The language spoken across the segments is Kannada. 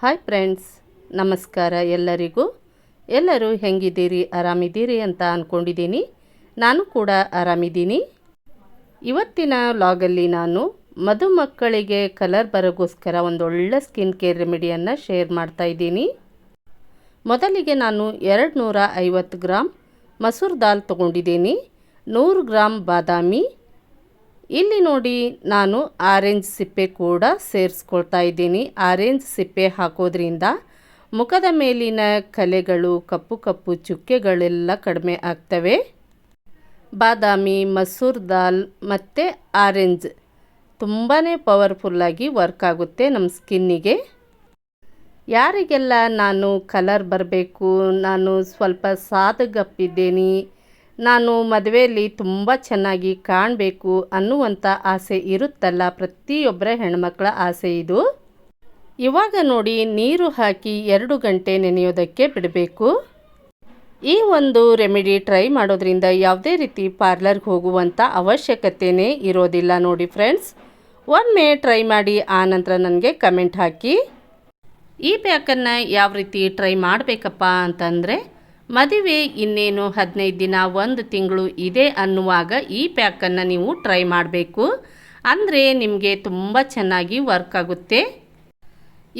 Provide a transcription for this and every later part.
ಹಾಯ್ ಫ್ರೆಂಡ್ಸ್ ನಮಸ್ಕಾರ ಎಲ್ಲರಿಗೂ. ಎಲ್ಲರೂ ಹೆಂಗಿದ್ದೀರಿ? ಆರಾಮಿದ್ದೀರಿ ಅಂತ ಅಂದ್ಕೊಂಡಿದ್ದೀನಿ ನಾನು ಕೂಡ ಆರಾಮಿದ್ದೀನಿ. ಇವತ್ತಿನ ಲಾಗಲ್ಲಿ ನಾನು ಮಧುಮಕ್ಕಳಿಗೆ ಕಲರ್ ಬರೋಗೋಸ್ಕರ ಒಂದು ಒಳ್ಳೆ ಸ್ಕಿನ್ ಕೇರ್ ರೆಮಿಡಿಯನ್ನು ಶೇರ್ ಮಾಡ್ತಾ ಇದ್ದೀನಿ. ಮೊದಲಿಗೆ ನಾನು ಎರಡು ನೂರ ಐವತ್ತು ಗ್ರಾಮ್ ಮಸೂರ್ ದಾಲ್ ತೊಗೊಂಡಿದ್ದೀನಿ. ನೂರು ಗ್ರಾಮ್ ಬಾದಾಮಿ ಇಲ್ಲಿ ನೋಡಿ ನಾನು ಆರೆಂಜ್ ಸಿಪ್ಪೆ ಕೂಡ ಸೇರಿಸ್ಕೊಳ್ತಾ ಇದ್ದೀನಿ. ಆರೆಂಜ್ ಸಿಪ್ಪೆ ಹಾಕೋದ್ರಿಂದ ಮುಖದ ಮೇಲಿನ ಕಲೆಗಳು, ಕಪ್ಪು ಕಪ್ಪು ಚುಕ್ಕೆಗಳೆಲ್ಲ ಕಡಿಮೆ ಆಗ್ತವೆ. ಬಾದಾಮಿ, ಮಸೂರ್ ದಾಲ್ ಮತ್ತು ಆರೆಂಜ್ ತುಂಬಾ ಪವರ್ಫುಲ್ಲಾಗಿ ವರ್ಕ್ ಆಗುತ್ತೆ ನಮ್ಮ ಸ್ಕಿನ್ನಿಗೆ. ಯಾರಿಗೆಲ್ಲ ನಾನು ಕಲರ್ ಬರಬೇಕು, ನಾನು ಸ್ವಲ್ಪ ಸಾದಗಪ್ಪಿದ್ದೀನಿ ನಾನು ಮದುವೆಯಲ್ಲಿ ತುಂಬ ಚೆನ್ನಾಗಿ ಕಾಣಬೇಕು ಅನ್ನುವಂಥ ಆಸೆ ಇರುತ್ತಲ್ಲ ಪ್ರತಿಯೊಬ್ಬರ ಹೆಣ್ಮಕ್ಳ ಆಸೆ ಇದು. ಇವಾಗ ನೋಡಿ ನೀರು ಹಾಕಿ ಎರಡು ಗಂಟೆ ನೆನೆಯೋದಕ್ಕೆ ಬಿಡಬೇಕು. ಈ ಒಂದು ರೆಮಿಡಿ ಟ್ರೈ ಮಾಡೋದ್ರಿಂದ ಯಾವುದೇ ರೀತಿ ಪಾರ್ಲರ್ಗೆ ಹೋಗುವಂಥ ಅವಶ್ಯಕತೆಯೇ ಇರೋದಿಲ್ಲ ನೋಡಿ ಫ್ರೆಂಡ್ಸ್. ಒಮ್ಮೆ ಟ್ರೈ ಮಾಡಿ ಆ ನಂತರ ನನಗೆ ಕಮೆಂಟ್ ಹಾಕಿ. ಈ ಪ್ಯಾಕನ್ನು ಯಾವ ರೀತಿ ಟ್ರೈ ಮಾಡಬೇಕಪ್ಪ ಅಂತಂದರೆ ಮದುವೆ ಇನ್ನೇನು ಹದಿನೈದು ದಿನ ಒಂದು ತಿಂಗಳು ಇದೆ ಅನ್ನುವಾಗ ಈ ಪ್ಯಾಕನ್ನು ನೀವು ಟ್ರೈ ಮಾಡಬೇಕು. ಅಂದರೆ ನಿಮಗೆ ತುಂಬ ಚೆನ್ನಾಗಿ ವರ್ಕ್ ಆಗುತ್ತೆ.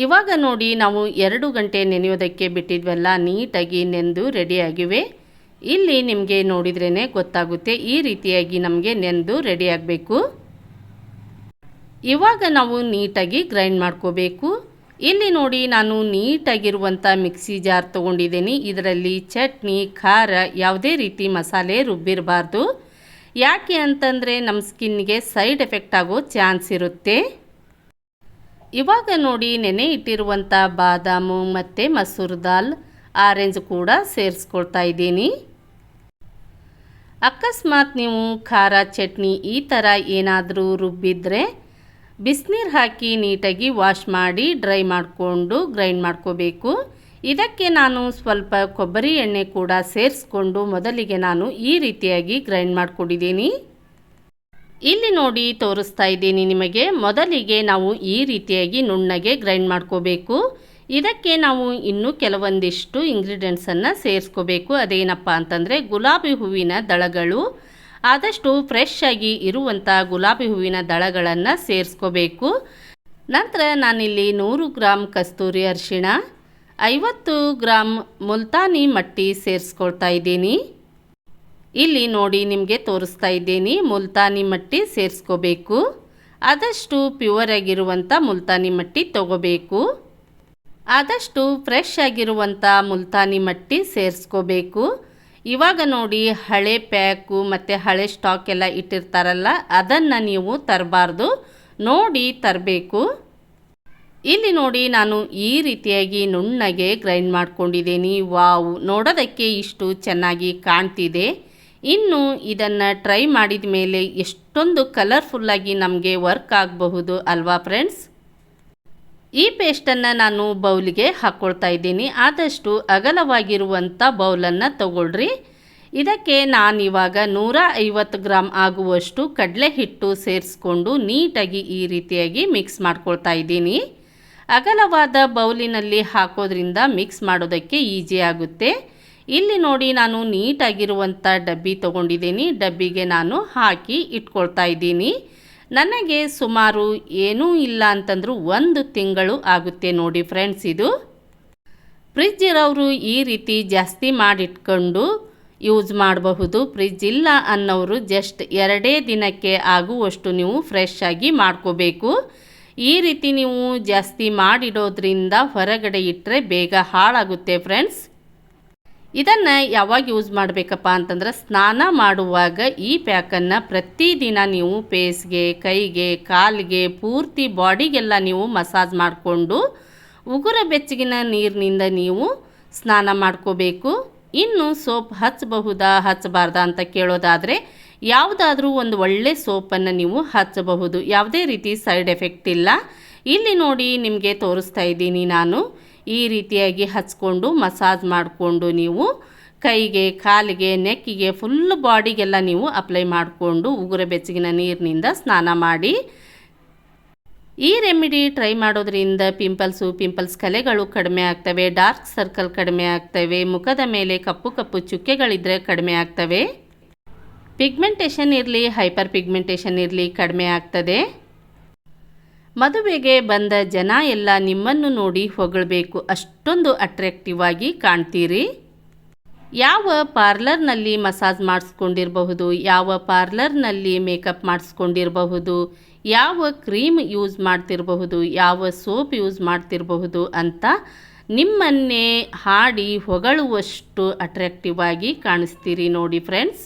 ಇವಾಗ ನೋಡಿ ನಾವು ಎರಡು ಗಂಟೆ ನೆನೆಯೋದಕ್ಕೆ ಬಿಟ್ಟಿದ್ವಲ್ಲ, ನೀಟಾಗಿ ನೆಂದು ರೆಡಿಯಾಗಿವೆ. ಇಲ್ಲಿ ನಿಮಗೆ ನೋಡಿದ್ರೇ ಗೊತ್ತಾಗುತ್ತೆ, ಈ ರೀತಿಯಾಗಿ ನಮಗೆ ನೆಂದು ರೆಡಿಯಾಗಬೇಕು ಇವಾಗ ನಾವು ನೀಟಾಗಿ ಗ್ರೈಂಡ್ ಮಾಡ್ಕೋಬೇಕು. ಇಲ್ಲಿ ನೋಡಿ ನಾನು ನೀಟಾಗಿರುವಂಥ ಮಿಕ್ಸಿ ಜಾರ್ ತೊಗೊಂಡಿದ್ದೀನಿ. ಇದರಲ್ಲಿ ಚಟ್ನಿ, ಖಾರ, ಯಾವುದೇ ರೀತಿ ಮಸಾಲೆ ರುಬ್ಬಿರಬಾರ್ದು. ಯಾಕೆ ಅಂತಂದರೆ ನಮ್ಮ ಸ್ಕಿನ್ಗೆ ಸೈಡ್ ಎಫೆಕ್ಟ್ ಆಗೋ ಚಾನ್ಸ್ ಇರುತ್ತೆ. ಇವಾಗ ನೋಡಿ ನೆನೆ ಇಟ್ಟಿರುವಂಥ ಬಾದಾಮು ಮತ್ತು ಮಸೂರ್ ದಾಲ್, ಆರೆಂಜ್ ಕೂಡ ಸೇರಿಸ್ಕೊಳ್ತಾ ಇದ್ದೀನಿ. ಅಕಸ್ಮಾತ್ ನೀವು ಖಾರ, ಚಟ್ನಿ ಈ ಥರ ಏನಾದರೂ ರುಬ್ಬಿದ್ರೆ ಬಿಸಿನೀರು ಹಾಕಿ ನೀಟಾಗಿ ವಾಶ್ ಮಾಡಿ ಡ್ರೈ ಮಾಡಿಕೊಂಡು ಗ್ರೈಂಡ್ ಮಾಡ್ಕೋಬೇಕು. ಇದಕ್ಕೆ ನಾನು ಸ್ವಲ್ಪ ಕೊಬ್ಬರಿ ಎಣ್ಣೆ ಕೂಡ ಸೇರಿಸ್ಕೊಂಡು ಮೊದಲಿಗೆ ನಾನು ಈ ರೀತಿಯಾಗಿ ಗ್ರೈಂಡ್ ಮಾಡಿಕೊಂಡಿದ್ದೀನಿ. ಇಲ್ಲಿ ನೋಡಿ ತೋರಿಸ್ತಾ ಇದ್ದೀನಿ ನಿಮಗೆ, ಮೊದಲಿಗೆ ನಾವು ಈ ರೀತಿಯಾಗಿ ನುಣ್ಣಗೆ ಗ್ರೈಂಡ್ ಮಾಡ್ಕೋಬೇಕು. ಇದಕ್ಕೆ ನಾವು ಇನ್ನೂ ಕೆಲವೊಂದಿಷ್ಟು ಇಂಗ್ರೀಡಿಯೆಂಟ್ಸನ್ನು ಸೇರಿಸ್ಕೋಬೇಕು. ಅದೇನಪ್ಪ ಅಂತಂದರೆ ಗುಲಾಬಿ ಹೂವಿನ ದಳಗಳು. ಆದಷ್ಟು ಫ್ರೆಶ್ ಆಗಿ ಇರುವಂಥ ಗುಲಾಬಿ ಹೂವಿನ ದಳಗಳನ್ನು ಸೇರಿಸ್ಕೋಬೇಕು. ನಂತರ ನಾನಿಲ್ಲಿ ನೂರು ಗ್ರಾಮ್ ಕಸ್ತೂರಿ ಅರಿಶಿಣ, ಐವತ್ತು ಗ್ರಾಮ್ ಮುಲ್ತಾನಿ ಮಟ್ಟಿ ಸೇರಿಸ್ಕೊಳ್ತಾ ಇದ್ದೀನಿ. ಇಲ್ಲಿ ನೋಡಿ ನಿಮಗೆ ತೋರಿಸ್ತಾ ಇದ್ದೀನಿ, ಮುಲ್ತಾನಿ ಮಟ್ಟಿ ಸೇರಿಸ್ಕೋಬೇಕು. ಆದಷ್ಟು ಪ್ಯೂರ್ ಆಗಿರುವಂಥ ಮುಲ್ತಾನಿ ಮಟ್ಟಿ ತಗೋಬೇಕು. ಆದಷ್ಟು ಫ್ರೆಶ್ ಆಗಿರುವಂಥ ಮುಲ್ತಾನಿ ಮಟ್ಟಿ ಸೇರಿಸ್ಕೋಬೇಕು. ಇವಾಗ ನೋಡಿ ಹಳೆ ಪ್ಯಾಕು ಮತ್ತು ಹಳೆ ಸ್ಟಾಕ್ ಎಲ್ಲ ಇಟ್ಟಿರ್ತಾರಲ್ಲ, ಅದನ್ನು ನೀವು ತರಬಾರ್ದು. ನೋಡಿ ತರಬೇಕು. ಇಲ್ಲಿ ನೋಡಿ ನಾನು ಈ ರೀತಿಯಾಗಿ ನುಣ್ಣಗೆ ಗ್ರೈಂಡ್ ಮಾಡ್ಕೊಂಡಿದ್ದೀನಿ. ವಾವ್, ನೋಡೋದಕ್ಕೆ ಇಷ್ಟು ಚೆನ್ನಾಗಿ ಕಾಣ್ತಿದೆ. ಇನ್ನು ಇದನ್ನು ಟ್ರೈ ಮಾಡಿದ ಮೇಲೆ ಎಷ್ಟೊಂದು ಕಲರ್ಫುಲ್ಲಾಗಿ ನಮಗೆ ವರ್ಕ್ ಆಗಬಹುದು ಅಲ್ವಾ ಫ್ರೆಂಡ್ಸ್? ಈ ಪೇಸ್ಟನ್ನು ನಾನು ಬೌಲಿಗೆ ಹಾಕ್ಕೊಳ್ತಾ ಇದ್ದೀನಿ. ಆದಷ್ಟು ಅಗಲವಾಗಿರುವಂಥ ಬೌಲನ್ನು ತಗೊಳ್ರಿ. ಇದಕ್ಕೆ ನಾನಿವಾಗ ನೂರ ಐವತ್ತು ಗ್ರಾಮ್ ಆಗುವಷ್ಟು ಕಡಲೆ ಹಿಟ್ಟು ಸೇರಿಸ್ಕೊಂಡು ನೀಟಾಗಿ ಈ ರೀತಿಯಾಗಿ ಮಿಕ್ಸ್ ಮಾಡ್ಕೊಳ್ತಾ ಇದ್ದೀನಿ. ಅಗಲವಾದ ಬೌಲಿನಲ್ಲಿ ಹಾಕೋದ್ರಿಂದ ಮಿಕ್ಸ್ ಮಾಡೋದಕ್ಕೆ ಈಜಿ ಆಗುತ್ತೆ. ಇಲ್ಲಿ ನೋಡಿ ನಾನು ನೀಟಾಗಿರುವಂಥ ಡಬ್ಬಿ ತೊಗೊಂಡಿದ್ದೀನಿ. ಡಬ್ಬಿಗೆ ನಾನು ಹಾಕಿ ಇಟ್ಕೊಳ್ತಾ ಇದ್ದೀನಿ. ನನಗೆ ಸುಮಾರು ಏನೂ ಇಲ್ಲ ಅಂತಂದರೂ ಒಂದು ತಿಂಗಳು ಆಗುತ್ತೆ ನೋಡಿ ಫ್ರೆಂಡ್ಸ್ ಇದು. ಫ್ರಿಜ್ ಇರೋರು ಈ ರೀತಿ ಜಾಸ್ತಿ ಮಾಡಿಟ್ಕೊಂಡು ಯೂಸ್ ಮಾಡಬಹುದು. ಫ್ರಿಜ್ ಇಲ್ಲ ಅನ್ನೋರು ಜಸ್ಟ್ ಎರಡೇ ದಿನಕ್ಕೆ ಆಗುವಷ್ಟು ನೀವು ಫ್ರೆಶ್ ಆಗಿ ಮಾಡ್ಕೋಬೇಕು. ಈ ರೀತಿ ನೀವು ಜಾಸ್ತಿ ಮಾಡಿಡೋದ್ರಿಂದ ಹೊರಗಡೆ ಇಟ್ಟರೆ ಬೇಗ ಹಾಳಾಗುತ್ತೆ ಫ್ರೆಂಡ್ಸ್. ಇದನ್ನು ಯಾವಾಗ ಯೂಸ್ ಮಾಡಬೇಕಪ್ಪ ಅಂತಂದ್ರೆ ಸ್ನಾನ ಮಾಡುವಾಗ ಈ ಪ್ಯಾಕನ್ನು ಪ್ರತಿದಿನ ನೀವು ಪೇಸ್ಗೆ ಕೈಗೆ, ಕಾಲಿಗೆ, ಪೂರ್ತಿ ಬಾಡಿಗೆಲ್ಲ ನೀವು ಮಸಾಜ್ ಮಾಡಿಕೊಂಡು ಉಗುರ ಬೆಚ್ಚಗಿನ ನೀರಿನಿಂದ ನೀವು ಸ್ನಾನ ಮಾಡ್ಕೋಬೇಕು. ಇನ್ನು ಸೋಪ್ ಹಚ್ಚಬಹುದಾ, ಹಚ್ಚಬಾರ್ದಾ ಅಂತ ಕೇಳೋದಾದರೆ ಯಾವುದಾದ್ರೂ ಒಂದು ಒಳ್ಳೆ ಸೋಪನ್ನು ನೀವು ಹಚ್ಚಬಹುದು. ಯಾವುದೇ ರೀತಿ ಸೈಡ್ ಎಫೆಕ್ಟ್ ಇಲ್ಲ. ಇಲ್ಲಿ ನೋಡಿ ನಿಮಗೆ ತೋರಿಸ್ತಾ ಇದ್ದೀನಿ ನಾನು. ಈ ರೀತಿಯಾಗಿ ಹಚ್ಕೊಂಡು ಮಸಾಜ್ ಮಾಡಿಕೊಂಡು ನೀವು ಕೈಗೆ, ಕಾಲಿಗೆ, ನೆಕ್ಕಿಗೆ ಫುಲ್ ಬಾಡಿಗೆಲ್ಲ ನೀವು ಅಪ್ಲೈ ಮಾಡಿಕೊಂಡು ಉಗುರ ಬೆಚ್ಚಗಿನ ನೀರಿನಿಂದ ಸ್ನಾನ ಮಾಡಿ. ಈ ರೆಮಿಡಿ ಟ್ರೈ ಮಾಡೋದ್ರಿಂದ ಪಿಂಪಲ್ಸು ಪಿಂಪಲ್ಸ್ ಕಲೆಗಳು ಕಡಿಮೆ ಆಗ್ತವೆ ಡಾರ್ಕ್ ಸರ್ಕಲ್ ಕಡಿಮೆ ಆಗ್ತವೆ, ಮುಖದ ಮೇಲೆ ಕಪ್ಪು ಕಪ್ಪು ಚುಕ್ಕೆಗಳಿದ್ರೆ ಕಡಿಮೆ ಆಗ್ತವೆ. ಪಿಗ್ಮೆಂಟೇಷನ್ ಇರಲಿ ಹೈಪರ್ ಪಿಗ್ಮೆಂಟೇಷನ್ ಇರಲಿ ಕಡಿಮೆ ಆಗ್ತದೆ. ಮದುವೆಗೆ ಬಂದ ಜನ ಎಲ್ಲ ನಿಮ್ಮನ್ನು ನೋಡಿ ಹೊಗಳಬೇಕು. ಅಷ್ಟೊಂದು ಅಟ್ರಾಕ್ಟಿವ್ ಆಗಿ ಕಾಣ್ತೀರಿ? ಯಾವ ಪಾರ್ಲರ್ನಲ್ಲಿ ಮಸಾಜ್ ಮಾಡಿಸ್ಕೊಂಡಿರಬಹುದು, ಯಾವ ಪಾರ್ಲರ್ನಲ್ಲಿ ಮೇಕಪ್ ಮಾಡಿಸ್ಕೊಂಡಿರಬಹುದು, ಯಾವ ಕ್ರೀಮ್ ಯೂಸ್ ಮಾಡ್ತಿರಬಹುದು, ಯಾವ ಸೋಪ್ ಯೂಸ್ ಮಾಡ್ತಿರಬಹುದು ಅಂತ ನಿಮ್ಮನ್ನೇ ಹಾಡಿ ಹೊಗಳುವಷ್ಟು ಅಟ್ರಾಕ್ಟಿವ್ ಆಗಿ ಕಾಣಿಸ್ತೀರಿ ನೋಡಿ ಫ್ರೆಂಡ್ಸ್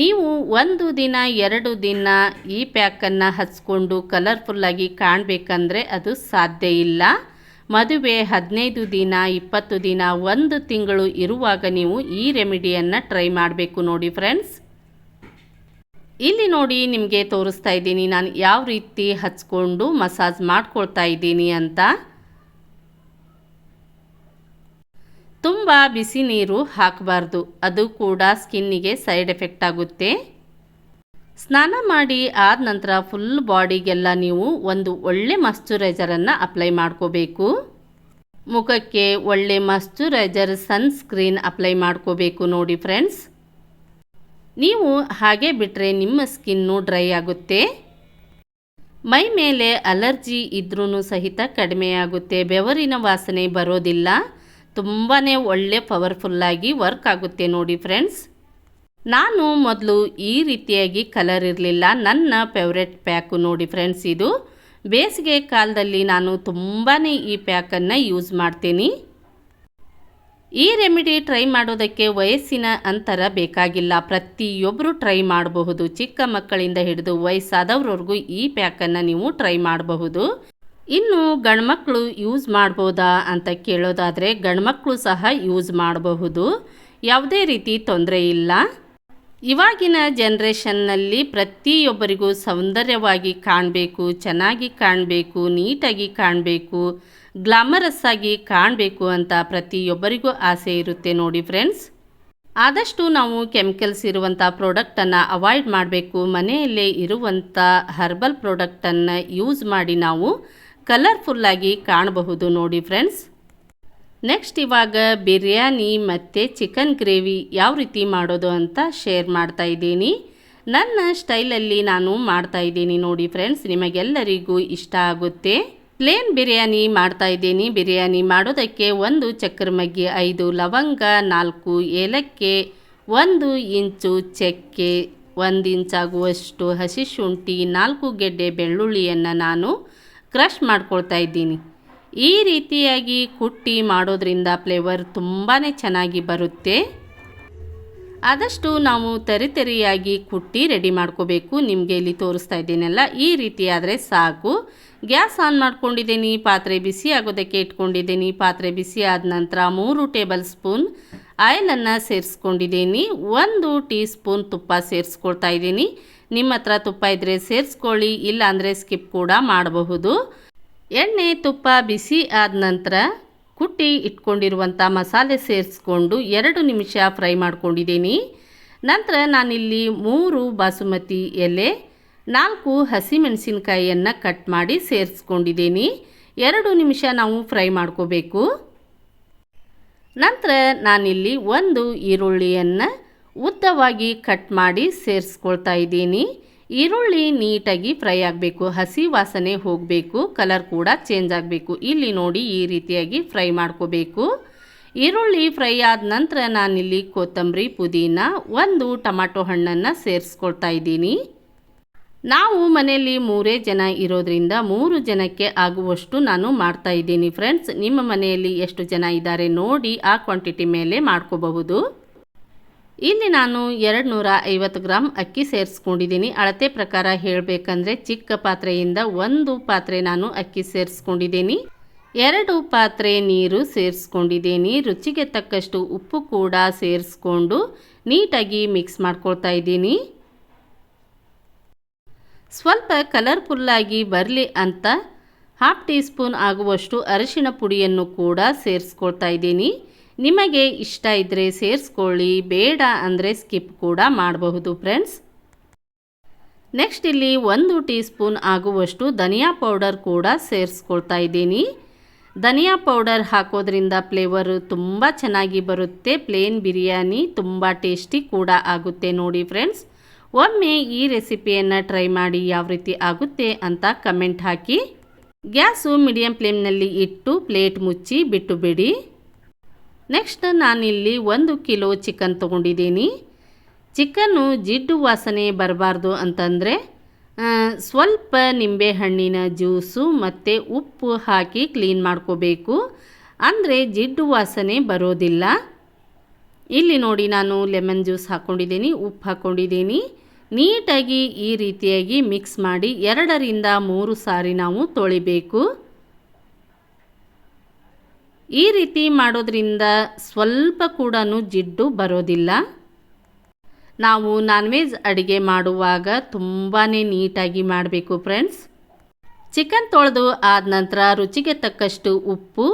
ನೀವು ಒಂದು ದಿನ, ಎರಡು ದಿನ ಈ ಪ್ಯಾಕನ್ನು ಹಚ್ಕೊಂಡು ಕಲರ್ಫುಲ್ಲಾಗಿ ಕಾಣಬೇಕಂದ್ರೆ ಅದು ಸಾಧ್ಯ ಇಲ್ಲ. ಮದುವೆ ಹದಿನೈದು ದಿನ, ಇಪ್ಪತ್ತು ದಿನ, ಒಂದು ತಿಂಗಳು ಇರುವಾಗ ನೀವು ಈ ರೆಮಿಡಿಯನ್ನು ಟ್ರೈ ಮಾಡಬೇಕು ನೋಡಿ ಫ್ರೆಂಡ್ಸ್. ಇಲ್ಲಿ ನೋಡಿ ನಿಮಗೆ ತೋರಿಸ್ತಾ ಇದ್ದೀನಿ ನಾನು ಯಾವ ರೀತಿ ಹಚ್ಕೊಂಡು ಮಸಾಜ್ ಮಾಡ್ಕೊಳ್ತಾ ಇದ್ದೀನಿ ಅಂತ. ತುಂಬ ಬಿಸಿ ನೀರು ಹಾಕಬಾರ್ದು. ಅದು ಕೂಡ ಸ್ಕಿನ್ನಿಗೆ ಸೈಡ್ ಎಫೆಕ್ಟ್ ಆಗುತ್ತೆ. ಸ್ನಾನ ಮಾಡಿ ಆದ ನಂತರ ಫುಲ್ ಬಾಡಿಗೆಲ್ಲ ನೀವು ಒಂದು ಒಳ್ಳೆ ಮಾಯಶ್ಚರೈಸರನ್ನು ಅಪ್ಲೈ ಮಾಡ್ಕೋಬೇಕು. ಮುಖಕ್ಕೆ ಒಳ್ಳೆ ಮಾಯಶ್ಚರೈಸರ್ ಸನ್ಸ್ಕ್ರೀನ್ ಅಪ್ಲೈ ಮಾಡ್ಕೋಬೇಕು ನೋಡಿ ಫ್ರೆಂಡ್ಸ್. ನೀವು ಹಾಗೆ ಬಿಟ್ಟರೆ ನಿಮ್ಮ ಸ್ಕಿನ್ನು ಡ್ರೈ ಆಗುತ್ತೆ. ಮೈ ಮೇಲೆ ಅಲರ್ಜಿ ಇದ್ರೂ ಸಹಿತ ಕಡಿಮೆಯಾಗುತ್ತೆ ಬೆವರಿನ ವಾಸನೆ ಬರೋದಿಲ್ಲ. ತುಂಬಾ ಒಳ್ಳೆ ಪವರ್ಫುಲ್ಲಾಗಿ ವರ್ಕ್ ಆಗುತ್ತೆ ನೋಡಿ ಫ್ರೆಂಡ್ಸ್ ನಾನು ಮೊದಲು ಈ ರೀತಿಯಾಗಿ ಕಲರ್ ಇರಲಿಲ್ಲ, ನನ್ನ ಫೇವ್ರೆಟ್ ಪ್ಯಾಕು ನೋಡಿ ಫ್ರೆಂಡ್ಸ್ ಇದು. ಬೇಸಿಗೆ ಕಾಲದಲ್ಲಿ ನಾನು ತುಂಬಾ ಈ ಪ್ಯಾಕನ್ನು ಯೂಸ್ ಮಾಡ್ತೀನಿ. ಈ ರೆಮಿಡಿ ಟ್ರೈ ಮಾಡೋದಕ್ಕೆ ವಯಸ್ಸಿನ ಅಂತರ ಬೇಕಾಗಿಲ್ಲ ಪ್ರತಿಯೊಬ್ಬರು ಟ್ರೈ ಮಾಡಬಹುದು. ಚಿಕ್ಕ ಮಕ್ಕಳಿಂದ ಹಿಡಿದು ವಯಸ್ಸಾದವ್ರವರೆಗೂ ಈ ಪ್ಯಾಕನ್ನು ನೀವು ಟ್ರೈ ಮಾಡಬಹುದು. ಇನ್ನು ಗಂಡ್ಮಕ್ಳು ಯೂಸ್ ಮಾಡ್ಬೋದಾ ಅಂತ ಕೇಳೋದಾದರೆ ಗಂಡ್ಮಕ್ಳು ಸಹ ಯೂಸ್ ಮಾಡಬಹುದು. ಯಾವುದೇ ರೀತಿ ತೊಂದರೆ ಇಲ್ಲ. ಇವಾಗಿನ ಜನ್ರೇಷನ್ನಲ್ಲಿ ಪ್ರತಿಯೊಬ್ಬರಿಗೂ ಸೌಂದರ್ಯವಾಗಿ ಕಾಣಬೇಕು, ಚೆನ್ನಾಗಿ ಕಾಣಬೇಕು, ನೀಟಾಗಿ ಕಾಣಬೇಕು, ಗ್ಲಾಮರಸ್ ಆಗಿ ಕಾಣಬೇಕು ಅಂತ ಪ್ರತಿಯೊಬ್ಬರಿಗೂ ಆಸೆ ಇರುತ್ತೆ ನೋಡಿ ಫ್ರೆಂಡ್ಸ್. ಆದಷ್ಟು ನಾವು ಕೆಮಿಕಲ್ಸ್ ಇರುವಂಥ ಪ್ರಾಡಕ್ಟನ್ನು ಅವಾಯ್ಡ್ ಮಾಡಬೇಕು, ಮನೆಯಲ್ಲೇ ಇರುವಂಥ ಹರ್ಬಲ್ ಪ್ರಾಡಕ್ಟನ್ನು ಯೂಸ್ ಮಾಡಿ ನಾವು ಕಲರ್ಫುಲ್ಲಾಗಿ ಕಾಣಬಹುದು ನೋಡಿ ಫ್ರೆಂಡ್ಸ್. ನೆಕ್ಸ್ಟ್ ಇವಾಗ ಬಿರಿಯಾನಿ ಮತ್ತು ಚಿಕನ್ ಗ್ರೇವಿ ಯಾವ ರೀತಿ ಮಾಡೋದು ಅಂತ ಶೇರ್ ಮಾಡ್ತಾ ಇದ್ದೀನಿ. ನನ್ನ ಸ್ಟೈಲಲ್ಲಿ ನಾನು ಮಾಡ್ತಾ ಇದ್ದೀನಿ ನೋಡಿ ಫ್ರೆಂಡ್ಸ್, ನಿಮಗೆಲ್ಲರಿಗೂ ಇಷ್ಟ ಆಗುತ್ತೆ. ಪ್ಲೇನ್ ಬಿರಿಯಾನಿ ಮಾಡ್ತಾ ಇದ್ದೀನಿ. ಬಿರಿಯಾನಿ ಮಾಡೋದಕ್ಕೆ ಒಂದು ಚಕ್ರ ಮಗ್ಗಿ, ಐದು ಲವಂಗ, ನಾಲ್ಕು ಏಲಕ್ಕಿ, ಒಂದು ಇಂಚು ಚಕ್ಕೆ, ಒಂದು ಇಂಚಾಗುವಷ್ಟು ಹಸಿ ಶುಂಠಿ, ನಾಲ್ಕು ಗೆಡ್ಡೆ ಬೆಳ್ಳುಳ್ಳಿಯನ್ನು ನಾನು ಕ್ರಷ್ ಮಾಡ್ಕೊಳ್ತಾ ಇದ್ದೀನಿ. ಈ ರೀತಿಯಾಗಿ ಕುಟ್ಟಿ ಮಾಡೋದ್ರಿಂದ ಫ್ಲೇವರ್ ತುಂಬಾ ಚೆನ್ನಾಗಿ ಬರುತ್ತೆ. ಆದಷ್ಟು ನಾವು ತರಿತರಿಯಾಗಿ ಕುಟ್ಟಿ ರೆಡಿ ಮಾಡ್ಕೋಬೇಕು. ನಿಮಗೆ ಇಲ್ಲಿ ತೋರಿಸ್ತಾ ಇದ್ದೀನಲ್ಲ, ಈ ರೀತಿ ಆದರೆ ಸಾಕು. ಗ್ಯಾಸ್ ಆನ್ ಮಾಡ್ಕೊಂಡಿದ್ದೀನಿ, ಪಾತ್ರೆ ಬಿಸಿ ಆಗೋದಕ್ಕೆ ಇಟ್ಕೊಂಡಿದ್ದೀನಿ. ಪಾತ್ರೆ ಬಿಸಿ ಆದ ನಂತರ ಮೂರು ಟೇಬಲ್ ಸ್ಪೂನ್ ಆಯಿಲನ್ನು ಸೇರಿಸ್ಕೊಂಡಿದ್ದೀನಿ. ಒಂದು ಟೀ ಸ್ಪೂನ್ ತುಪ್ಪ ಸೇರಿಸ್ಕೊಳ್ತಾ ಇದ್ದೀನಿ. ನಿಮ್ಮ ಹತ್ರ ತುಪ್ಪ ಇದ್ದರೆ ಸೇರಿಸ್ಕೊಳ್ಳಿ, ಇಲ್ಲಾಂದರೆ ಸ್ಕಿಪ್ ಕೂಡ ಮಾಡಬಹುದು. ಎಣ್ಣೆ, ತುಪ್ಪ ಬಿಸಿ ಆದ ನಂತರ ಕುಟ್ಟಿ ಇಟ್ಕೊಂಡಿರುವಂಥ ಮಸಾಲೆ ಸೇರಿಸ್ಕೊಂಡು ಎರಡು ನಿಮಿಷ ಫ್ರೈ ಮಾಡ್ಕೊಂಡಿದ್ದೀನಿ. ನಂತರ ನಾನಿಲ್ಲಿ ಮೂರು ಬಾಸುಮತಿ ಎಲೆ, ನಾಲ್ಕು ಹಸಿಮೆಣಸಿನ್ಕಾಯಿಯನ್ನು ಕಟ್ ಮಾಡಿ ಸೇರಿಸ್ಕೊಂಡಿದ್ದೀನಿ. ಎರಡು ನಿಮಿಷ ನಾವು ಫ್ರೈ ಮಾಡ್ಕೋಬೇಕು. ನಂತರ ನಾನಿಲ್ಲಿ ಒಂದು ಈರುಳ್ಳಿಯನ್ನು ಉದ್ದವಾಗಿ ಕಟ್ ಮಾಡಿ ಸೇರಿಸ್ಕೊಳ್ತಾ ಇದ್ದೀನಿ. ಈರುಳ್ಳಿ ನೀಟಾಗಿ ಫ್ರೈ ಆಗಬೇಕು, ಹಸಿ ವಾಸನೆ ಹೋಗಬೇಕು, ಕಲರ್ ಕೂಡ ಚೇಂಜ್ ಆಗಬೇಕು. ಇಲ್ಲಿ ನೋಡಿ ಈ ರೀತಿಯಾಗಿ ಫ್ರೈ ಮಾಡ್ಕೋಬೇಕು. ಈರುಳ್ಳಿ ಫ್ರೈ ಆದ ನಂತರ ನಾನಿಲ್ಲಿ ಕೊತ್ತಂಬರಿ, ಪುದೀನ, ಒಂದು ಟೊಮಾಟೊ ಹಣ್ಣನ್ನು ಸೇರಿಸ್ಕೊಳ್ತಾ ಇದ್ದೀನಿ. ನಾವು ಮನೆಯಲ್ಲಿ ಮೂರೇ ಜನ ಇರೋದ್ರಿಂದ ಮೂರು ಜನಕ್ಕೆ ಆಗುವಷ್ಟು ನಾನು ಮಾಡ್ತಾ ಇದ್ದೀನಿ. ಫ್ರೆಂಡ್ಸ್, ನಿಮ್ಮ ಮನೆಯಲ್ಲಿ ಎಷ್ಟು ಜನ ಇದ್ದಾರೆ ನೋಡಿ ಆ ಕ್ವಾಂಟಿಟಿ ಮೇಲೆ ಮಾಡ್ಕೋಬಹುದು. ಇಲ್ಲಿ ನಾನು ಎರಡು ನೂರ ಐವತ್ತು ಗ್ರಾಮ್ ಅಕ್ಕಿ ಸೇರಿಸ್ಕೊಂಡಿದ್ದೀನಿ. ಅಳತೆ ಪ್ರಕಾರ ಹೇಳಬೇಕಂದ್ರೆ ಚಿಕ್ಕ ಪಾತ್ರೆಯಿಂದ ಒಂದು ಪಾತ್ರೆ ನಾನು ಅಕ್ಕಿ ಸೇರಿಸ್ಕೊಂಡಿದ್ದೀನಿ. ಎರಡು ಪಾತ್ರೆ ನೀರು ಸೇರಿಸ್ಕೊಂಡಿದ್ದೀನಿ. ರುಚಿಗೆ ತಕ್ಕಷ್ಟು ಉಪ್ಪು ಕೂಡ ಸೇರಿಸ್ಕೊಂಡು ನೀಟಾಗಿ ಮಿಕ್ಸ್ ಮಾಡ್ಕೊಳ್ತಾ ಇದ್ದೀನಿ. ಸ್ವಲ್ಪ ಕಲರ್ಫುಲ್ಲಾಗಿ ಬರಲಿ ಅಂತ ಹಾಫ್ ಟೀ ಸ್ಪೂನ್ ಆಗುವಷ್ಟು ಅರಿಶಿನ ಪುಡಿಯನ್ನು ಕೂಡ ಸೇರಿಸ್ಕೊಳ್ತಾ ಇದ್ದೀನಿ. ನಿಮಗೆ ಇಷ್ಟ ಇದ್ದರೆ ಸೇರಿಸ್ಕೊಳ್ಳಿ, ಬೇಡ ಅಂದರೆ ಸ್ಕಿಪ್ ಕೂಡ ಮಾಡಬಹುದು ಫ್ರೆಂಡ್ಸ್. ನೆಕ್ಸ್ಟ್ ಇಲ್ಲಿ ಒಂದು ಟೀ ಸ್ಪೂನ್ ಆಗುವಷ್ಟು ಧನಿಯಾ ಪೌಡರ್ ಕೂಡ ಸೇರಿಸ್ಕೊಳ್ತಾ ಇದ್ದೀನಿ. ಧನಿಯಾ ಪೌಡರ್ ಹಾಕೋದ್ರಿಂದ ಫ್ಲೇವರ್ ತುಂಬ ಚೆನ್ನಾಗಿ ಬರುತ್ತೆ, ಪ್ಲೇನ್ ಬಿರಿಯಾನಿ ತುಂಬ ಟೇಸ್ಟಿ ಕೂಡ ಆಗುತ್ತೆ ನೋಡಿ ಫ್ರೆಂಡ್ಸ್. ಒಮ್ಮೆ ಈ ರೆಸಿಪಿಯನ್ನು ಟ್ರೈ ಮಾಡಿ ಯಾವ ರೀತಿ ಆಗುತ್ತೆ ಅಂತ ಕಮೆಂಟ್ ಹಾಕಿ. ಗ್ಯಾಸು ಮೀಡಿಯಂ ಫ್ಲೇಮ್ನಲ್ಲಿ ಇಟ್ಟು ಪ್ಲೇಟ್ ಮುಚ್ಚಿ ಬಿಟ್ಟು ಬಿಡಿ. ನೆಕ್ಸ್ಟ್ ನಾನಿಲ್ಲಿ ಒಂದು ಕಿಲೋ ಚಿಕನ್ ತೊಗೊಂಡಿದ್ದೀನಿ. ಚಿಕನ್ನು ಜಿಡ್ಡು ವಾಸನೆ ಬರಬಾರ್ದು ಅಂತಂದರೆ ಸ್ವಲ್ಪ ನಿಂಬೆಹಣ್ಣಿನ ಜ್ಯೂಸು ಮತ್ತು ಉಪ್ಪು ಹಾಕಿ ಕ್ಲೀನ್ ಮಾಡ್ಕೋಬೇಕು. ಅಂದರೆ ಜಿಡ್ಡು ವಾಸನೆ ಬರೋದಿಲ್ಲ. ಇಲ್ಲಿ ನೋಡಿ ನಾನು ಲೆಮನ್ ಜ್ಯೂಸ್ ಹಾಕ್ಕೊಂಡಿದ್ದೀನಿ ಉಪ್ಪು ಹಾಕ್ಕೊಂಡಿದ್ದೀನಿ ನೀಟಾಗಿ ಈ ರೀತಿಯಾಗಿ ಮಿಕ್ಸ್ ಮಾಡಿ ಎರಡರಿಂದ ಮೂರು ಸಾರಿ ನಾವು ತೊಳಿಬೇಕು. ಈ ರೀತಿ ಮಾಡೋದ್ರಿಂದ ಸ್ವಲ್ಪ ಕೂಡ ಜಿಡ್ಡು ಬರೋದಿಲ್ಲ. ನಾವು ನಾನ್ ವೆಜ್ ಅಡುಗೆ ಮಾಡುವಾಗ ತುಂಬಾ ನೀಟಾಗಿ ಮಾಡಬೇಕು ಫ್ರೆಂಡ್ಸ್ ಚಿಕನ್ ತೊಳೆದು ಆದ ನಂತರ ರುಚಿಗೆ ತಕ್ಕಷ್ಟು ಉಪ್ಪು,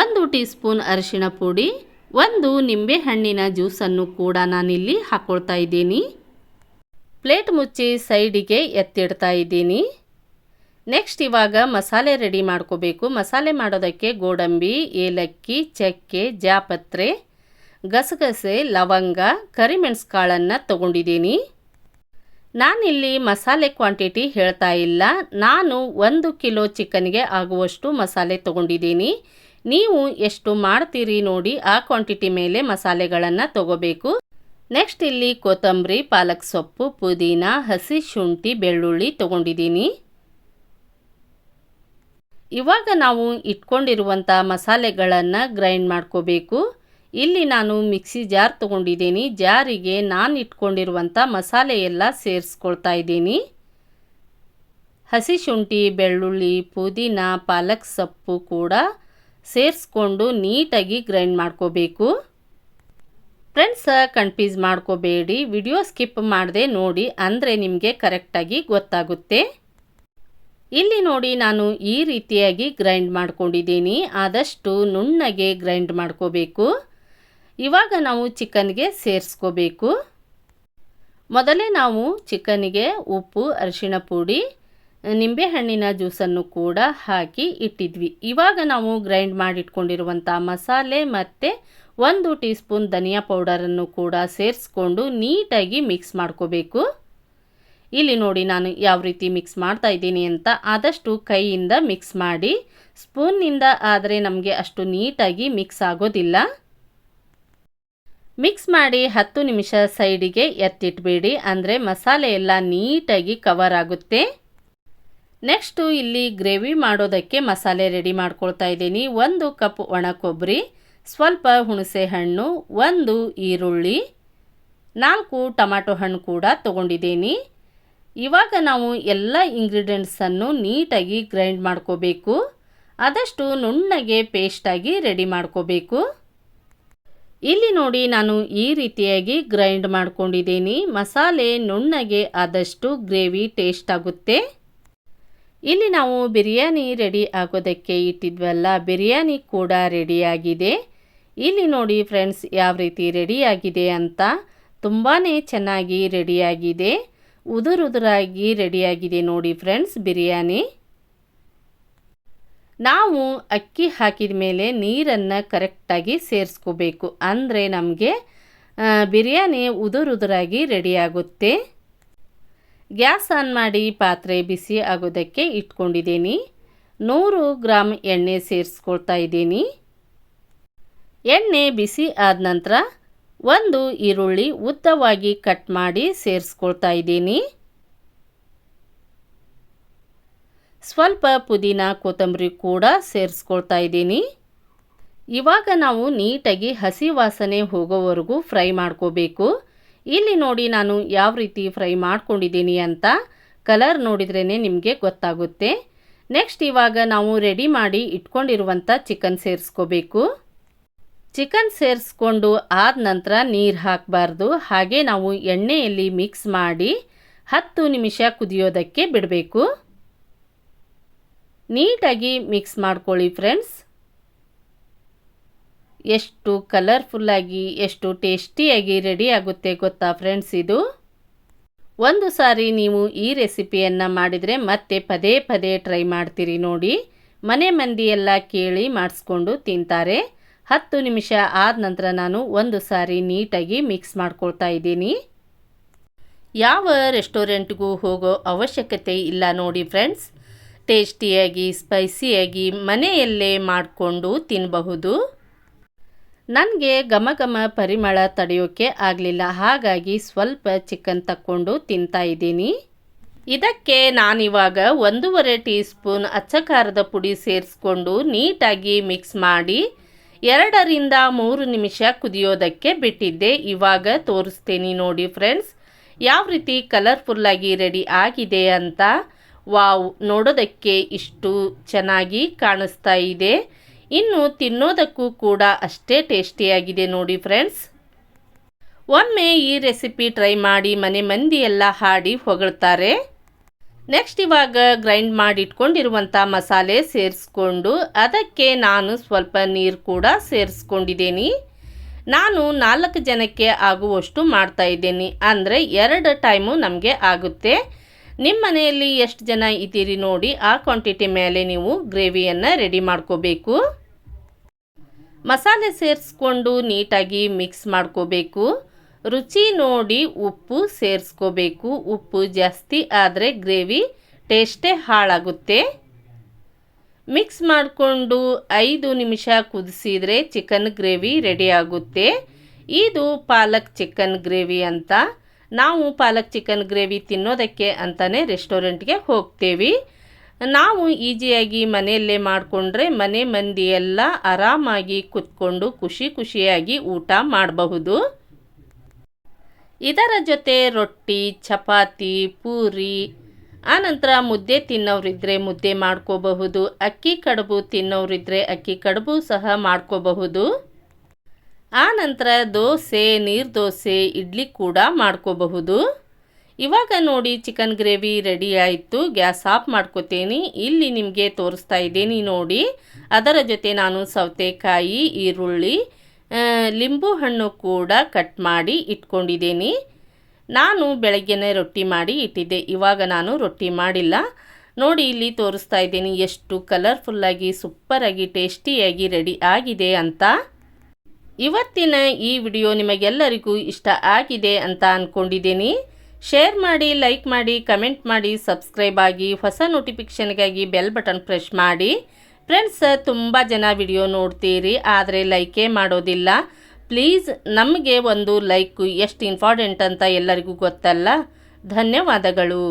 ಒಂದು ಟೀ ಸ್ಪೂನ್ ಅರಿಶಿಣ ಪುಡಿ, ಒಂದು ನಿಂಬೆಹಣ್ಣಿನ ಜ್ಯೂಸನ್ನು ಕೂಡ ನಾನಿಲ್ಲಿ ಹಾಕ್ಕೊಳ್ತಾ ಇದ್ದೀನಿ. ಪ್ಲೇಟ್ ಮುಚ್ಚಿ ಸೈಡಿಗೆ ಎತ್ತಿಡ್ತಾ ಇದ್ದೀನಿ. ನೆಕ್ಸ್ಟ್ ಇವಾಗ ಮಸಾಲೆ ರೆಡಿ ಮಾಡ್ಕೋಬೇಕು. ಮಸಾಲೆ ಮಾಡೋದಕ್ಕೆ ಗೋಡಂಬಿ, ಏಲಕ್ಕಿ, ಚಕ್ಕೆ, ಜಾಪತ್ರೆ, ಗಸಗಸೆ, ಲವಂಗ ಕರಿಮೆಣಸು ಕಾಳನ್ನು ತಗೊಂಡಿದ್ದೀನಿ. ನಾನಿಲ್ಲಿ ಮಸಾಲೆ ಕ್ವಾಂಟಿಟಿ ಹೇಳ್ತಾ ಇಲ್ಲ. ನಾನು ಒಂದು ಕಿಲೋ ಚಿಕನ್ಗೆ ಆಗುವಷ್ಟು ಮಸಾಲೆ ತಗೊಂಡಿದ್ದೀನಿ. ನೀವು ಎಷ್ಟು ಮಾಡ್ತೀರಿ ನೋಡಿ ಆ ಕ್ವಾಂಟಿಟಿ ಮೇಲೆ ಮಸಾಲೆಗಳನ್ನು ತಗೋಬೇಕು. ನೆಕ್ಸ್ಟ್ ಇಲ್ಲಿ ಕೊತ್ತಂಬರಿ, ಪಾಲಕ್ ಸೊಪ್ಪು, ಪುದೀನ, ಹಸಿ ಶುಂಠಿ, ಬೆಳ್ಳುಳ್ಳಿ ತಗೊಂಡಿದ್ದೀನಿ. ಇವಾಗ ನಾವು ಇಟ್ಕೊಂಡಿರುವಂಥ ಮಸಾಲೆಗಳನ್ನು ಗ್ರೈಂಡ್ ಮಾಡ್ಕೋಬೇಕು. ಇಲ್ಲಿ ನಾನು ಮಿಕ್ಸಿ ಜಾರ್ ತೊಗೊಂಡಿದ್ದೀನಿ. ಜಾರಿಗೆ ನಾನು ಇಟ್ಕೊಂಡಿರುವಂಥ ಮಸಾಲೆ ಎಲ್ಲ ಸೇರಿಸ್ಕೊಳ್ತಾ ಇದ್ದೀನಿ. ಹಸಿ ಶುಂಠಿ, ಬೆಳ್ಳುಳ್ಳಿ, ಪುದೀನ, ಪಾಲಕ್ ಸೊಪ್ಪು ಕೂಡ ಸೇರಿಸ್ಕೊಂಡು ನೀಟಾಗಿ ಗ್ರೈಂಡ್ ಮಾಡ್ಕೋಬೇಕು. ಫ್ರೆಂಡ್ಸ್ ಕನ್ಫ್ಯೂಸ್ ಮಾಡ್ಕೋಬೇಡಿ. ವಿಡಿಯೋ ಸ್ಕಿಪ್ ಮಾಡದೆ ನೋಡಿ, ಅಂದರೆ ನಿಮಗೆ ಕರೆಕ್ಟಾಗಿ ಗೊತ್ತಾಗುತ್ತೆ. ಇಲ್ಲಿ ನೋಡಿ ನಾನು ಈ ರೀತಿಯಾಗಿ ಗ್ರೈಂಡ್ ಮಾಡ್ಕೊಂಡಿದ್ದೀನಿ. ಆದಷ್ಟು ನುಣ್ಣಗೆ ಗ್ರೈಂಡ್ ಮಾಡ್ಕೋಬೇಕು. ಇವಾಗ ನಾವು ಚಿಕನ್ಗೆ ಸೇರಿಸ್ಕೋಬೇಕು. ಮೊದಲೇ ನಾವು ಚಿಕನ್ಗೆ ಉಪ್ಪು, ಅರಿಶಿಣ ಪುಡಿ, ನಿಂಬೆಹಣ್ಣಿನ ಜ್ಯೂಸನ್ನು ಕೂಡ ಹಾಕಿ ಇಟ್ಟಿದ್ವಿ. ಇವಾಗ ನಾವು ಗ್ರೈಂಡ್ ಮಾಡಿಟ್ಕೊಂಡಿರುವಂಥ ಮಸಾಲೆ ಮತ್ತು ಒಂದು ಟೀ ಸ್ಪೂನ್ ಧನಿಯಾ ಪೌಡರನ್ನು ಕೂಡ ಸೇರಿಸ್ಕೊಂಡು ನೀಟಾಗಿ ಮಿಕ್ಸ್ ಮಾಡ್ಕೋಬೇಕು. ಇಲ್ಲಿ ನೋಡಿ ನಾನು ಯಾವ ರೀತಿ ಮಿಕ್ಸ್ ಮಾಡ್ತಾ ಇದ್ದೀನಿ ಅಂತ ಆದಷ್ಟು ಕೈಯಿಂದ ಮಿಕ್ಸ್ ಮಾಡಿ ಸ್ಪೂನ್ನಿಂದ ಆದರೆ ನಮಗೆ ಅಷ್ಟು ನೀಟಾಗಿ ಮಿಕ್ಸ್ ಆಗೋದಿಲ್ಲ. ಮಿಕ್ಸ್ ಮಾಡಿ ಹತ್ತು ನಿಮಿಷ ಸೈಡಿಗೆ ಎತ್ತಿಟ್ಬೇಡಿ, ಅಂದರೆ ಮಸಾಲೆ ಎಲ್ಲ ನೀಟಾಗಿ ಕವರ್ ಆಗುತ್ತೆ. ನೆಕ್ಸ್ಟು ಇಲ್ಲಿ ಗ್ರೇವಿ ಮಾಡೋದಕ್ಕೆ ಮಸಾಲೆ ರೆಡಿ ಮಾಡ್ಕೊಳ್ತಾ ಇದ್ದೀನಿ. ಒಂದು ಕಪ್ ಒಣ ಕೊಬ್ಬರಿ, ಸ್ವಲ್ಪ ಹುಣಸೆ ಹಣ್ಣು, ಒಂದು ಈರುಳ್ಳಿ, ನಾಲ್ಕು ಟೊಮಾಟೊ ಹಣ್ಣು ಕೂಡ ತೊಗೊಂಡಿದ್ದೀನಿ. ಇವಾಗ ನಾವು ಎಲ್ಲ ಇಂಗ್ರೀಡಿಯೆಂಟ್ಸನ್ನು ನೀಟಾಗಿ ಗ್ರೈಂಡ್ ಮಾಡ್ಕೋಬೇಕು. ಆದಷ್ಟು ನುಣ್ಣಗೆ ಪೇಸ್ಟಾಗಿ ರೆಡಿ ಮಾಡ್ಕೋಬೇಕು. ಇಲ್ಲಿ ನೋಡಿ ನಾನು ಈ ರೀತಿಯಾಗಿ ಗ್ರೈಂಡ್ ಮಾಡ್ಕೊಂಡಿದ್ದೀನಿ. ಮಸಾಲೆ ನುಣ್ಣಗೆ ಆದಷ್ಟು ಗ್ರೇವಿ ಟೇಸ್ಟ್ ಆಗುತ್ತೆ. ಇಲ್ಲಿ ನಾವು ಬಿರಿಯಾನಿ ರೆಡಿ ಆಗೋದಕ್ಕೆ ಇಟ್ಟಿದ್ವಲ್ಲ, ಬಿರಿಯಾನಿ ಕೂಡ ರೆಡಿಯಾಗಿದೆ ಇಲ್ಲಿ ನೋಡಿ ಫ್ರೆಂಡ್ಸ್ ಯಾವ ರೀತಿ ರೆಡಿಯಾಗಿದೆ ಅಂತ. ತುಂಬಾ ಚೆನ್ನಾಗಿ ರೆಡಿಯಾಗಿದೆ ಉದುರುದುರಾಗಿ ರೆಡಿಯಾಗಿದೆ ನೋಡಿ ಫ್ರೆಂಡ್ಸ್ ಬಿರಿಯಾನಿ. ನಾವು ಅಕ್ಕಿ ಹಾಕಿದ ಮೇಲೆ ನೀರನ್ನು ಕರೆಕ್ಟಾಗಿ ಸೇರಿಸ್ಕೋಬೇಕು. ಅಂದರೆ ನಮಗೆ ಬಿರಿಯಾನಿ ಉದುರುದುರಾಗಿ ರೆಡಿಯಾಗುತ್ತೆ. ಗ್ಯಾಸ್ ಆನ್ ಮಾಡಿ ಪಾತ್ರೆ ಬಿಸಿ ಆಗೋದಕ್ಕೆ ಇಟ್ಕೊಂಡಿದ್ದೀನಿ. ನೂರು ಗ್ರಾಮ್ ಎಣ್ಣೆ ಸೇರಿಸ್ಕೊಳ್ತಾ ಇದ್ದೀನಿ. ಎಣ್ಣೆ ಬಿಸಿ ಆದ ನಂತರ ಒಂದು ಈರುಳ್ಳಿ ಉದ್ದವಾಗಿ ಕಟ್ ಮಾಡಿ ಸೇರಿಸ್ಕೊಳ್ತಾ ಇದ್ದೀನಿ. ಸ್ವಲ್ಪ ಪುದೀನ, ಕೊತ್ತಂಬರಿ ಕೂಡ ಸೇರಿಸ್ಕೊಳ್ತಾ ಇದ್ದೀನಿ. ಇವಾಗ ನಾವು ನೀಟಾಗಿ ಹಸಿ ವಾಸನೆ ಹೋಗೋವರೆಗೂ ಫ್ರೈ ಮಾಡ್ಕೋಬೇಕು. ಇಲ್ಲಿ ನೋಡಿ ನಾನು ಯಾವ ರೀತಿ ಫ್ರೈ ಮಾಡ್ಕೊಂಡಿದ್ದೀನಿ ಅಂತ. ಕಲರ್ ನೋಡಿದ್ರೇ ನಿಮಗೆ ಗೊತ್ತಾಗುತ್ತೆ. ನೆಕ್ಸ್ಟ್ ಇವಾಗ ನಾವು ರೆಡಿ ಮಾಡಿ ಇಟ್ಕೊಂಡಿರುವಂಥ ಚಿಕನ್ ಸೇರಿಸ್ಕೋಬೇಕು. ಚಿಕನ್ ಸೇರಿಸ್ಕೊಂಡು ಆದ ನಂತರ ನೀರು ಹಾಕಬಾರ್ದು. ಹಾಗೆ ನಾವು ಎಣ್ಣೆಯಲ್ಲಿ ಮಿಕ್ಸ್ ಮಾಡಿ ಹತ್ತು ನಿಮಿಷ ಕುದಿಯೋದಕ್ಕೆ ಬಿಡಬೇಕು. ನೀಟಾಗಿ ಮಿಕ್ಸ್ ಮಾಡ್ಕೊಳ್ಳಿ ಫ್ರೆಂಡ್ಸ್ ಎಷ್ಟು ಕಲರ್ಫುಲ್ಲಾಗಿ ಎಷ್ಟು ಟೇಸ್ಟಿಯಾಗಿ ರೆಡಿ ಆಗುತ್ತೆ ಗೊತ್ತಾ ಫ್ರೆಂಡ್ಸ್ ಇದು? ಒಂದು ಸಾರಿ ನೀವು ಈ ರೆಸಿಪಿಯನ್ನು ಮಾಡಿದರೆ ಮತ್ತೆ ಪದೇ ಪದೇ ಟ್ರೈ ಮಾಡ್ತೀರಿ ನೋಡಿ. ಮನೆ ಮಂದಿ ಎಲ್ಲ ಕೇಳಿ ಮಾಡಿಸ್ಕೊಂಡು ತಿಂತಾರೆ. ಹತ್ತು ನಿಮಿಷ ಆದ ನಂತರ ನಾನು ಒಂದು ಸಾರಿ ನೀಟಾಗಿ ಮಿಕ್ಸ್ ಮಾಡ್ಕೊಳ್ತಾ ಇದ್ದೀನಿ. ಯಾವ ರೆಸ್ಟೋರೆಂಟ್ಗೂ ಹೋಗೋ ಅವಶ್ಯಕತೆ ಇಲ್ಲ ನೋಡಿ ಫ್ರೆಂಡ್ಸ್. ಟೇಸ್ಟಿಯಾಗಿ, ಸ್ಪೈಸಿಯಾಗಿ ಮನೆಯಲ್ಲೇ ಮಾಡಿಕೊಂಡು ತಿನ್ನಬಹುದು ನನಗೆ ಘಮ ಘಮ ಪರಿಮಳ ತಡೆಯೋಕ್ಕೆ ಆಗಲಿಲ್ಲ, ಹಾಗಾಗಿ ಸ್ವಲ್ಪ ಚಿಕನ್ ತಕ್ಕೊಂಡು ತಿಂತಾ ಇದ್ದೀನಿ. ಇದಕ್ಕೆ ನಾನಿವಾಗ ಒಂದೂವರೆ ಟೀ ಸ್ಪೂನ್ ಅಚ್ಚಕಾರದ ಪುಡಿ ಸೇರಿಸ್ಕೊಂಡು ನೀಟಾಗಿ ಮಿಕ್ಸ್ ಮಾಡಿ ಎರಡರಿಂದ ಮೂರು ನಿಮಿಷ ಕುದಿಯೋದಕ್ಕೆ ಬಿಟ್ಟಿದ್ದೆ. ಇವಾಗ ತೋರಿಸ್ತೀನಿ ನೋಡಿ ಫ್ರೆಂಡ್ಸ್. ಯಾವ ರೀತಿ ಕಲರ್ಫುಲ್ಲಾಗಿ ರೆಡಿ ಆಗಿದೆ ಅಂತ ವಾವ್, ನೋಡೋದಕ್ಕೆ ಇಷ್ಟು ಚೆನ್ನಾಗಿ ಕಾಣಿಸ್ತಾ ಇದೆ. ಇನ್ನು ತಿನ್ನೋದಕ್ಕೂ ಕೂಡ ಅಷ್ಟೇ ಟೇಸ್ಟಿಯಾಗಿದೆ ನೋಡಿ ಫ್ರೆಂಡ್ಸ್. ಒಮ್ಮೆ ಈ ರೆಸಿಪಿ ಟ್ರೈ ಮಾಡಿ ಮನೆ ಮಂದಿ ಎಲ್ಲ ಹಾಡಿ ಹೊಗಳ್ತಾರೆ. ನೆಕ್ಸ್ಟ್ ಇವಾಗ ಗ್ರೈಂಡ್ ಮಾಡಿ ಇಟ್ಕೊಂಡಿರುವಂಥ ಮಸಾಲೆ ಸೇರಿಸ್ಕೊಂಡು ಅದಕ್ಕೆ ನಾನು ಸ್ವಲ್ಪ ನೀರು ಕೂಡ ಸೇರಿಸ್ಕೊಂಡಿದ್ದೀನಿ. ನಾನು ನಾಲ್ಕು ಜನಕ್ಕೆ ಆಗುವಷ್ಟು ಮಾಡ್ತಾ ಇದ್ದೀನಿ. ಅಂದರೆ ಎರಡು ಟೈಮು ನಮಗೆ ಆಗುತ್ತೆ. ನಿಮ್ಮ ಮನೆಯಲ್ಲಿ ಎಷ್ಟು ಜನ ಇದ್ದೀರಿ ನೋಡಿ, ಆ ಕ್ವಾಂಟಿಟಿ ಮೇಲೆ ನೀವು ಗ್ರೇವಿಯನ್ನು ರೆಡಿ ಮಾಡ್ಕೋಬೇಕು. ಮಸಾಲೆ ಸೇರಿಸ್ಕೊಂಡು ನೀಟಾಗಿ ಮಿಕ್ಸ್ ಮಾಡ್ಕೋಬೇಕು. ರುಚಿ ನೋಡಿ ಉಪ್ಪು ಸೇರಿಸ್ಕೋಬೇಕು. ಉಪ್ಪು ಜಾಸ್ತಿ ಆದರೆ ಗ್ರೇವಿ ಟೇಸ್ಟೇ ಹಾಳಾಗುತ್ತೆ. ಮಿಕ್ಸ್ ಮಾಡಿಕೊಂಡು ಐದು ನಿಮಿಷ ಕುದಿಸಿದರೆ ಚಿಕನ್ ಗ್ರೇವಿ ರೆಡಿ ಆಗುತ್ತೆ. ಇದು ಪಾಲಕ್ ಚಿಕನ್ ಗ್ರೇವಿ ಅಂತ. ನಾವು ಪಾಲಕ್ ಚಿಕನ್ ಗ್ರೇವಿ ತಿನ್ನೋದಕ್ಕೆ ಅಂತಲೇ ರೆಸ್ಟೋರೆಂಟ್ಗೆ ಹೋಗ್ತೇವೆ. ನಾವು ಈಜಿಯಾಗಿ ಮನೆಯಲ್ಲೇ ಮಾಡಿಕೊಂಡ್ರೆ ಮನೆ ಮಂದಿ ಎಲ್ಲ ಆರಾಮಾಗಿ ಕುತ್ಕೊಂಡು ಖುಷಿ ಖುಷಿಯಾಗಿ ಊಟ ಮಾಡಬಹುದು. ಇದರ ಜೊತೆ ರೊಟ್ಟಿ, ಚಪಾತಿ, ಪೂರಿ, ಆನಂತರ ಮುದ್ದೆ ತಿನ್ನೋರಿದ್ರೆ ಮುದ್ದೆ ಮಾಡ್ಕೋಬಹುದು, ಅಕ್ಕಿ ಕಡುಬು ತಿನ್ನೋರಿದ್ರೆ ಅಕ್ಕಿ ಕಡುಬು ಸಹ ಮಾಡ್ಕೋಬಹುದು. ಆನಂತರ ದೋಸೆ, ನೀರು ದೋಸೆ, ಇಡ್ಲಿ ಕೂಡ ಮಾಡ್ಕೋಬಹುದು. ಇವಾಗ ನೋಡಿ ಚಿಕನ್ ಗ್ರೇವಿ ರೆಡಿ ಆಯಿತು, ಗ್ಯಾಸ್ ಆಫ್ ಮಾಡ್ಕೋತೀನಿ. ಇಲ್ಲಿ ನಿಮಗೆ ತೋರಿಸ್ತಾ ಇದ್ದೀನಿ ನೋಡಿ. ಅದರ ಜೊತೆ ನಾನು ಸೌತೆಕಾಯಿ, ಈರುಳ್ಳಿ ಲಿಂಬು ಹಣ್ಣು ಕೂಡ ಕಟ್ ಮಾಡಿ ಇಟ್ಕೊಂಡಿದ್ದೀನಿ. ನಾನು ಬೆಳಗ್ಗೆನೇ ರೊಟ್ಟಿ ಮಾಡಿ ಇಟ್ಟಿದ್ದೆ. ಇವಾಗ ನಾನು ರೊಟ್ಟಿ ಮಾಡಿಲ್ಲ. ನೋಡಿ, ಇಲ್ಲಿ ತೋರಿಸ್ತಾ ಇದ್ದೀನಿ ಎಷ್ಟು ಕಲರ್ಫುಲ್ಲಾಗಿ, ಸೂಪರಾಗಿ, ಟೇಸ್ಟಿಯಾಗಿ ರೆಡಿ ಆಗಿದೆ ಅಂತ. ಇವತ್ತಿನ ಈ ವಿಡಿಯೋ ನಿಮಗೆಲ್ಲರಿಗೂ ಇಷ್ಟ ಆಗಿದೆ ಅಂತ ಅಂದ್ಕೊಂಡಿದ್ದೀನಿ ಶೇರ್ ಮಾಡಿ, ಲೈಕ್ ಮಾಡಿ, ಕಮೆಂಟ್ ಮಾಡಿ, ಸಬ್ಸ್ಕ್ರೈಬ್ ಆಗಿ, ಹೊಸ ನೋಟಿಫಿಕೇಷನ್ಗಾಗಿ ಬೆಲ್ ಬಟನ್ ಪ್ರೆಸ್ ಮಾಡಿ. ಫ್ರೆಂಡ್ಸ್ ತುಂಬ ಜನ ವಿಡಿಯೋ ನೋಡ್ತೀರಿ, ಆದರೆ ಲೈಕೇ ಮಾಡೋದಿಲ್ಲ. ಪ್ಲೀಸ್ ನಮಗೆ ಒಂದು ಲೈಕು ಎಷ್ಟು ಇಂಪಾರ್ಟೆಂಟ್ ಅಂತ ಎಲ್ಲರಿಗೂ ಗೊತ್ತಲ್ಲ. ಧನ್ಯವಾದಗಳು.